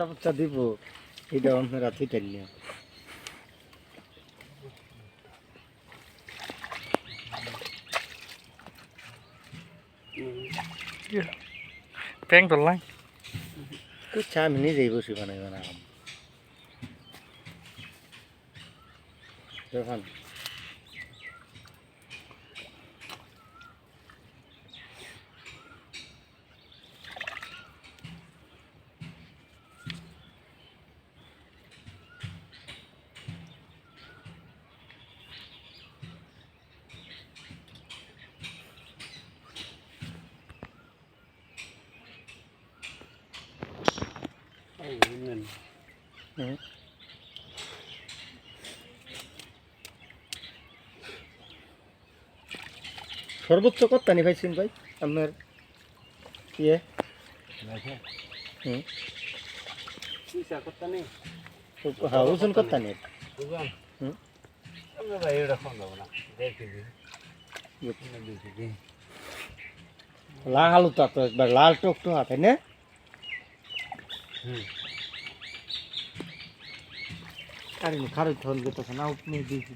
বাচ্চা দিব এটা আপনারা থুইতেন না প্যাং ধরলাই কুচ্ছা আমি নিজেই বসে বানাই বানাম সর্বোচ্চ কত্তানি পাইছেন ভাই? আপনার ইয়ে? হুম। হ্যাঁ ওজন কত্তানি হুম। লাল আলু তো একবার লাল টক তো হাতে না আরে খারো থল গেছে না আপনি দিয়েছি।